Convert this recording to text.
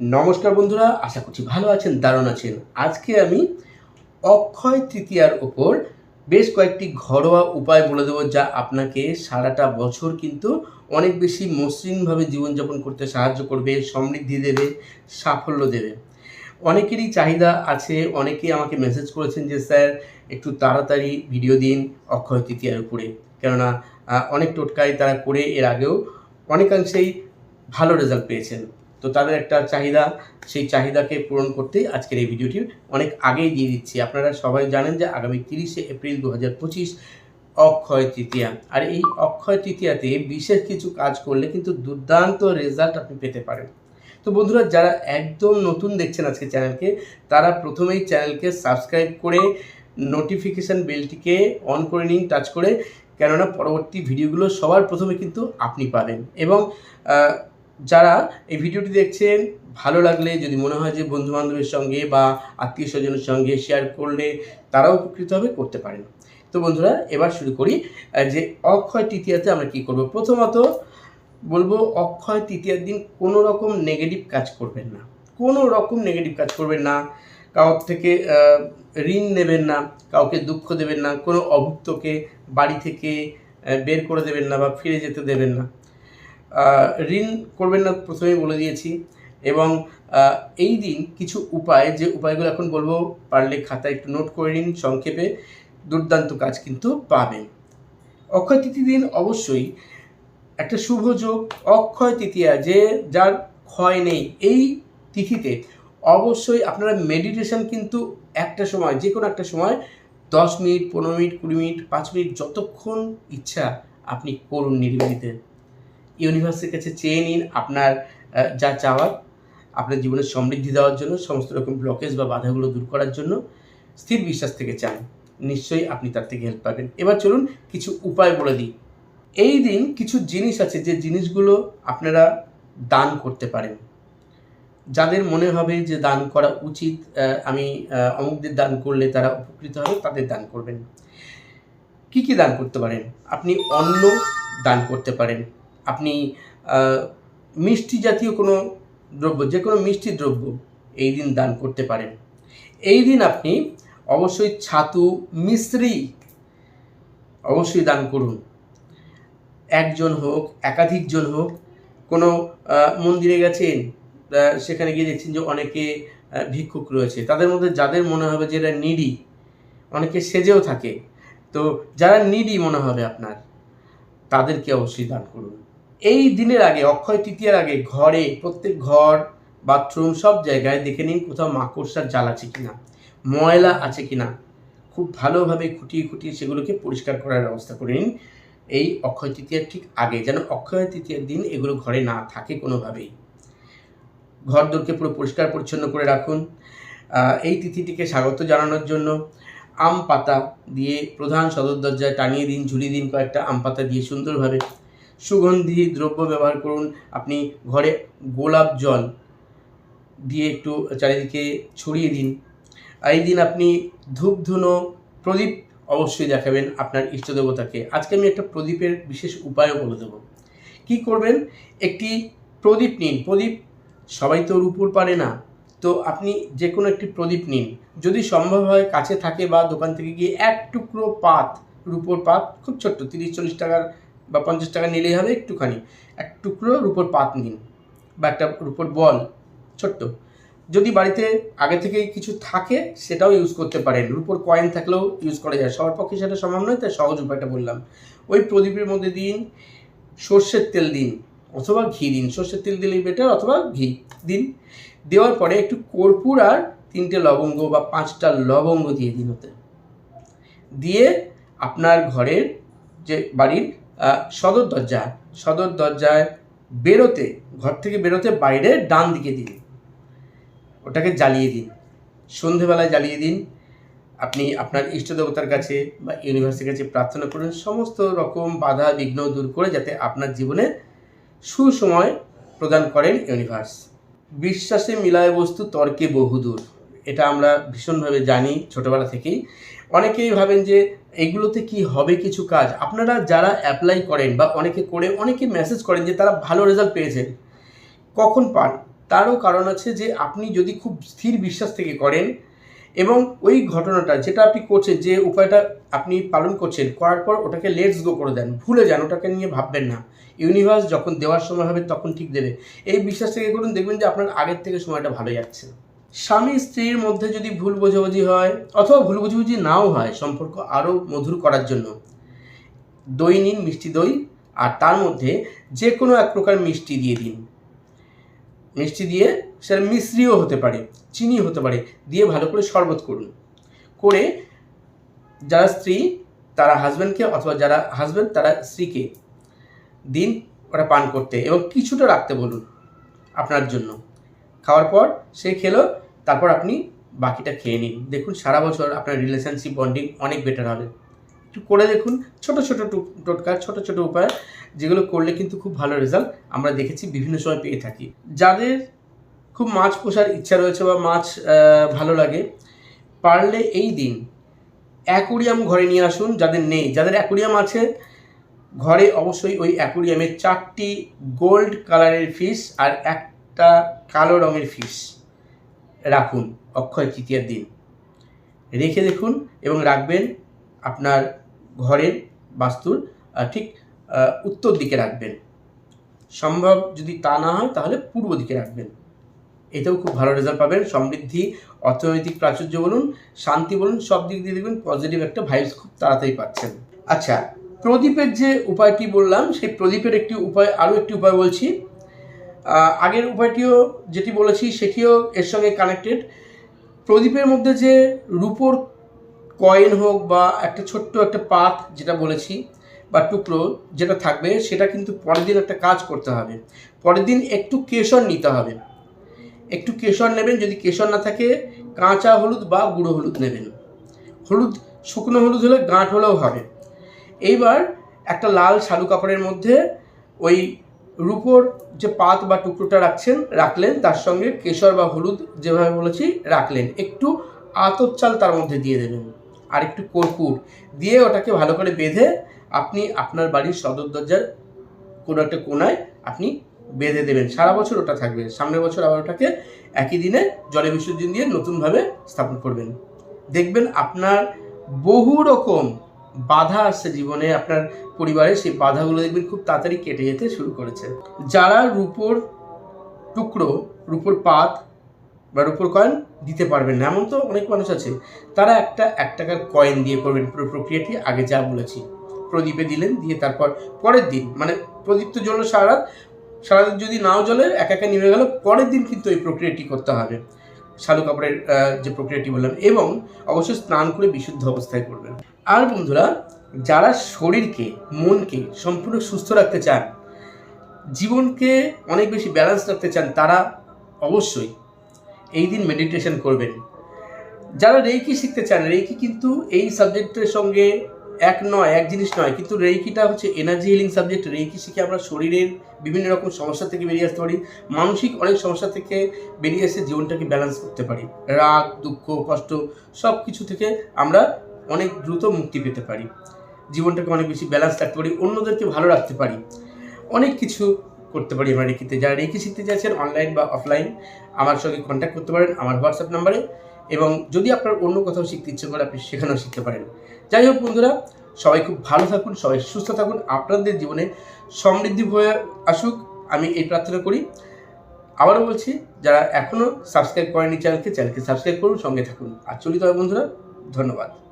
নমস্কার বন্ধুরা, আশা করছি ভালো আছেন, দারুণ আছেন। আজকে আমি অক্ষয় তৃতীয়ার ওপর বেশ কয়েকটি ঘরোয়া উপায় বলে দেবো যা আপনাকে সারাটা বছর কিন্তু অনেক বেশি মসৃণভাবে জীবনযাপন করতে সাহায্য করবে, সমৃদ্ধি দেবে, সাফল্য দেবে। অনেকেরই চাহিদা আছে, অনেকেই আমাকে মেসেজ করেছেন যে, স্যার, একটু তাড়াতাড়ি ভিডিও দিন অক্ষয় তৃতীয়ার উপরে। কেননা অনেক টোটকায় তারা করে এর আগেও অনেকাংশেই ভালো রেজাল্ট পেয়েছেন। তো তাদের একটা চাহিদা, সেই চাহিদাকে পূরণ করতেই আজকের এই ভিডিওটি অনেক আগেই দিয়ে দিচ্ছি। আপনারা সবাই জানেন যে আগামী তিরিশে এপ্রিল দু হাজার পঁচিশ অক্ষয় তৃতীয়া। আর এই অক্ষয় তৃতীয়াতে বিশেষ কিছু কাজ করলে কিন্তু দুর্দান্ত রেজাল্ট আপনি পেতে পারেন। তো বন্ধুরা, যারা একদম নতুন দেখছেন আজকে চ্যানেলকে, তারা প্রথমেই চ্যানেলকে সাবস্ক্রাইব করে নোটিফিকেশান বেলটিকে অন করে নিন, টাচ করে। কেননা পরবর্তী ভিডিওগুলো সবার প্রথমে কিন্তু আপনি পাবেন। এবং যারা এই ভিডিওটি দেখছেন, ভালো লাগলে যদি মনে হয় যে বন্ধু বান্ধবের সঙ্গে বা আত্মীয় স্বজনের সঙ্গে শেয়ার করলে তারাও উপকৃত হবে, করতে পারেন। তো বন্ধুরা, এবার শুরু করি যে অক্ষয় তৃতীয়াতে আমরা কি করব? প্রথমত বলব, অক্ষয় তৃতীয়ার দিন কোনো রকম নেগেটিভ কাজ করবেন না। কোনো রকম নেগেটিভ কাজ করবেন না। কারোর থেকে ঋণ নেবেন না, কাউকে দুঃখ দেবেন না, কোনো অভুক্তকে বাড়ি থেকে বের করে দেবেন না বা ফিরে যেতে দেবেন না। ঋণ করবেন না প্রথমেই বলে দিয়েছি। এবং এই দিন কিছু উপায়, যে উপায়গুলো এখন বলব, পারলে খাতায় একটু নোট করে নিন, সংক্ষেপে। দুর্দান্ত কাজ কিন্তু পাবেন। অক্ষয় তৃতীয় দিন অবশ্যই একটা শুভ যোগ। অক্ষয় তৃতীয়া, যে যার ক্ষয় নেই, এই তিথিতে অবশ্যই আপনারা মেডিটেশন কিন্তু একটা সময় যে কোনো একটা সময়, দশ মিনিট, পনেরো মিনিট, কুড়ি মিনিট, পাঁচ মিনিট, যতক্ষণ ইচ্ছা আপনি করুন নিরিবিলিতে। ইউনিভার্সের কাছে চেয়ে নিন আপনার যা চাওয়ার, আপনার জীবনে সমৃদ্ধি দেওয়ার জন্য, সমস্ত রকম ব্লকেজ বা বাধাগুলো দূর করার জন্য স্থির বিশ্বাস থেকে চান। নিশ্চয়ই আপনি তার থেকে হেল্প পাবেন। এবার চলুন কিছু উপায় বলে দিই। এই দিন কিছু জিনিস আছে যে জিনিসগুলো আপনারা দান করতে পারেন। যাদের মনে হবে যে দান করা উচিত আমি অমুকদের দান করলে তারা উপকৃত হবে, তাদের দান করবেন। কি কি দান করতে পারেন? আপনি অন্ন দান করতে পারেন। আপনি মিষ্টি জাতীয় কোনো দ্রব্য, যে কোনো মিষ্টি দ্রব্য এই দিন দান করতে পারেন। এই দিন আপনি অবশ্যই ছাতু মিশ্রি অবশ্যই দান করুন। একজন হোক একাধিকজন হোক, কোনো মন্দিরে গেছেন সেখানে গিয়ে দেখছেন যে অনেকে ভিক্ষুক রয়েছে। তাদের মধ্যে যাদের মনে হবে যে এরা নিডি অনেকে সেজেও থাকে। তো যারা নিডি মনে হবে আপনার, তাদেরকে অবশ্যই দান করুন। এই দিনের আগে, অক্ষয় তৃতীয়ার আগে ঘরে, প্রত্যেক ঘর, বাথরুম সব জায়গায় দেখে নিন কোথাও মাকড়সার জাল আছে কিনা, ময়লা আছে কিনা। খুব ভালোভাবে খুঁটিয়ে খুঁটিয়ে সেগুলোকে পরিষ্কার করার ব্যবস্থা করে নিন। এই অক্ষয় তৃতীয়ার ঠিক আগে, যেন অক্ষয় তৃতীয়ার দিন এগুলো ঘরে না থাকে কোনোভাবেই। ঘর দোরকে পুরো পরিষ্কার পরিচ্ছন্ন করে রাখুন। এই তিথিটিকে স্বাগত জানানোর জন্য আম পাতা দিয়ে প্রধান সদর দরজায় টানিয়ে দিন, ঝুলিয়ে দিন কয়েকটা আম পাতা দিয়ে সুন্দরভাবে। সুগন্ধি দ্রব্য ব্যবহার করুন। আপনি ঘরে গোলাপ জল দিয়ে একটু চারিদিকে ছড়িয়ে দিন। এই দিন আপনি ধূপধুনো প্রদীপ অবশ্যই দেখাবেন আপনার ইষ্টদেবতাকে। আজকে আমি একটা প্রদীপের বিশেষ উপায়ও বলে দেবো। কি করবেন? একটি প্রদীপ নিন। প্রদীপ সবাই তো রূপুর পারে না। তো আপনি যে কোনো একটি প্রদীপ নিন। যদি সম্ভব হয় কাছে থাকে বা দোকান থেকে গিয়ে এক টুকরো পাত রূপোর পাত, খুব ছোট্ট, তিরিশ চল্লিশ টাকার বা পঞ্চাশ টাকা নিলেই হবে একটুখানি। এক টুকরো রুপোর পাত নিন বা একটা রুপোর বল, ছোট্ট। যদি বাড়িতে আগে থেকেই কিছু থাকে সেটাও ইউজ করতে পারেন। রুপোর কয়েন থাকলেও ইউজ করা যায়। সবার পক্ষে সেটা সম্ভব নয়, তাই সহজ উপায়টা বললাম। ওই প্রদীপের মধ্যে দিন, সর্ষের তেল দিন, অথবা ঘি দিন। সর্ষের তেল দিলেই বেটার অথবা ঘি দিন। দেওয়ার পরে একটু কর্পূর আর তিনটে লবঙ্গ বা পাঁচটা লবঙ্গ দিয়ে দিন ওতে। দিয়ে আপনার ঘরের যে বাড়ির সদর দরজা সদর দরজায় বেরোতে, ঘর থেকে বেরোতে বাইরে ডান দিকে দিন। ওটাকে জ্বালিয়ে দিন। সন্ধেবেলায় জ্বালিয়ে দিন। আপনি আপনার ইষ্ট দেবতার কাছে বা ইউনিভার্সের কাছে প্রার্থনা করুন। সমস্ত রকম বাধা, বিঘ্ন দূর করে যাতে আপনার জীবনে সুসময় প্রদান করেন ইউনিভার্স। বিশ্বাসে মিলায় বস্তু, তর্কে বহুদূর। এটা আমরা ভীষণভাবে জানি ছোটবেলা থেকেই। অনেকেই ভাবেন যে, এগুলোতে কি হবে কিছু কাজ? আপনারা যারা অ্যাপ্লাই করেন বা অনেকে করে, অনেকে মেসেজ করেন যে, তারা ভালো রেজাল্ট পেয়েছেন কখন পান? তারও কারণ আছে যে, আপনি যদি খুব স্থির বিশ্বাস থেকে করেন এবং ওই ঘটনাটা যেটা আপনি করছেন, যে উপায়টা আপনি পালন করছেন, করার পর ওটাকে লেটস গো করে দেন। ভুলে যান, ওটাকে নিয়ে ভাববেন না। ইউনিভার্স যখন দেওয়ার সময় হবে, তখন ঠিক দেবে। এই বিশ্বাস থেকে করুন, দেখবেন যে আপনার আগের থেকে সময়টা ভালো যাচ্ছে। স্বামী স্ত্রীর মধ্যে যদি ভুল বোঝাবুঝি হয় অথবা ভুল বুঝাবুঝি নাও হয় সম্পর্ক আরও মধুর করার জন্য। দই নিন মিষ্টি দই আর তার মধ্যে যে কোনো এক প্রকার মিষ্টি দিয়ে দিন। মিষ্টি দিয়ে সেটা মিশ্রিও হতে পারে চিনি হতে পারে, দিয়ে ভালো করে শরবত করুন। করে যারা স্ত্রী, তারা হাজব্যান্ডকে অথবা যারা হাজব্যান্ড তারা স্ত্রীকে দিন ওটা পান করতে এবং কিছুটা রাখতে বলুন আপনার জন্য। খাওয়ার পর সে খেলো তারপর আপনি বাকিটা খেয়ে নিন। দেখুন, সারা বছর আপনার রিলেশনশিপ বন্ডিং অনেক বেটার হবে। একটু করে দেখুন, ছোট ছোট টোটকা, ছোট ছোট উপায়, যেগুলো করলে কিন্তু খুব ভালো রেজাল্ট আমরা দেখেছি, বিভিন্ন সময় পেয়ে থাকি। যাদের খুব মাছ পোষার ইচ্ছা রয়েছে বা মাছ ভালো লাগে, পারলে এই দিন অ্যাকোরিয়াম ঘরে নিয়ে আসুন, যাদের নেই। যাদের অ্যাকোরিয়াম আছে, ঘরে অবশ্যই ওই অ্যাকোরিয়ামে চারটি গোল্ড কালারের ফিশ আর একটা কালো রঙের ফিশ রাখুন, অক্ষয় তৃতীয়ার দিন। রেখে দেখুন এবং রাখবেন আপনার ঘরের বাস্তুর ঠিক উত্তর দিকে রাখবেন। সম্ভব যদি তা না হয় তাহলে পূর্ব দিকে রাখবেন। এতেও খুব ভালো রেজাল্ট পাবেন। সমৃদ্ধি, অর্থনৈতিক প্রাচুর্য বলুন, শান্তি বলুন, সব দিক দিয়ে দেখবেন পজিটিভ একটা ভাইবস খুব তাড়াতাড়ি পাচ্ছেন। আচ্ছা প্রদীপের যে উপায়টি বললাম, সেই প্রদীপের একটি উপায়, আরও একটি উপায় বলছি। আগের উপায়টিও যেটি বলেছি, সেটিও এর সঙ্গে কানেক্টেড প্রদীপের মধ্যে যে রূপোর কয়েন হোক বা একটা ছোট্ট একটা পাত যেটা বলেছি বা টুকরো যেটা থাকবে, সেটা কিন্তু পরের দিন একটা কাজ করতে হবে। পরের দিন একটু কেশর নিতে হবে। একটু কেশর নেবেন, যদি কেশর না থাকে, কাঁচা হলুদ বা গুঁড়ো হলুদ নেবেন। হলুদ, শুকনো হলুদ হলে গাঁট হলেও হবে। এইবার একটা লাল শালু কাপড়ের মধ্যে ওই রূপোর যে পাত বা টুকরোটা রাখছেন, রাখলেন, তার সঙ্গে কেশর বা হলুদ যেভাবে বলেছি রাখলেন। একটু আতর চাল তার মধ্যে দিয়ে দেবেন, আর একটু কর্পূর দিয়ে ওটাকে ভালো করে বেঁধে আপনি আপনার বাড়ির সদর দরজার কোনো একটা কোনায় আপনি বেঁধে দেবেন। সারা বছর ওটা থাকবে। সামনের বছর আবার ওটাকে একই দিনে জলে বিসর্জন দিয়ে নতুনভাবে স্থাপন করবেন। দেখবেন আপনার বহু রকম বাধা আসছে জীবনে, আপনার পরিবারে সেই বাধাগুলো দেখবেন খুব তাড়াতাড়ি কেটে যেতে শুরু করেছে। যারা রূপোর টুকরো, রূপোর পাত বা রূপোর কয়েন দিতে পারবেন না, এমন তো অনেক মানুষ আছে, তারা একটা এক টাকার কয়েন দিয়ে করবেন পুরো প্রক্রিয়াটি, আগে যা বলেছি। প্রদীপে দিলেন, দিয়ে তারপর পরের দিন মানে প্রদীপ তো জ্বললো সারা রাত সারা রাত যদি নাও জ্বলে, এক একা নেমে গেল, পরের দিন কিন্তু এই প্রক্রিয়াটি করতে হবে। শালু কাপড়ের যে প্রক্রিয়াটি বললাম, এবং অবশ্যই স্নান করে বিশুদ্ধ অবস্থায় করবেন আর বন্ধুরা, যারা শরীরকে, মনকে সম্পূর্ণ সুস্থ রাখতে চান, জীবনকে অনেক বেশি ব্যালেন্স রাখতে চান, তারা অবশ্যই এই দিন মেডিটেশন করবেন। যারা রেইকি শিখতে চান, রেইকি কিন্তু এই সাবজেক্টের সঙ্গে এক নয়, এক জিনিস নয়, কিন্তু রেইকিটা হচ্ছে এনার্জি হিলিং সাবজেক্ট রেইকি শিখে আমরা শরীরের বিভিন্ন রকম সমস্যা থেকে বেরিয়ে আসতে পারি, মানসিক অনেক সমস্যা থেকে বেরিয়ে এসে জীবনটাকে ব্যালেন্স করতে পারি, রাগ, দুঃখ, কষ্ট সব কিছু থেকে আমরা অনেক দ্রুত মুক্তি পেতে পারি, জীবনটাকে অনেক বেশি ব্যালেন্স রাখতে পারি, অন্যদেরকে ভালো রাখতে পারি, অনেক কিছু করতে পারি আমরা রেকিতে যারা রেকি শিখতে চাইছেন অনলাইন বা অফলাইন আমার সঙ্গে কন্ট্যাক্ট করতে পারেন, আমার হোয়াটসঅ্যাপ নাম্বারে এবং যদি আপনার অন্য কোথাও শিখতে ইচ্ছে করে, আপনি সেখানেও শিখতে পারেন। যাই হোক বন্ধুরা, সবাই খুব ভালো থাকুন, সবাই সুস্থ থাকুন। আপনাদের জীবনে সমৃদ্ধি হয়ে আসুক। আমি এই প্রার্থনা করি। আবারও বলছি, যারা এখনও সাবস্ক্রাইব করেনি চ্যানেলকে চ্যানেলকে সাবস্ক্রাইব করুন, সঙ্গে থাকুন। আর চলিত হয় বন্ধুরা, ধন্যবাদ।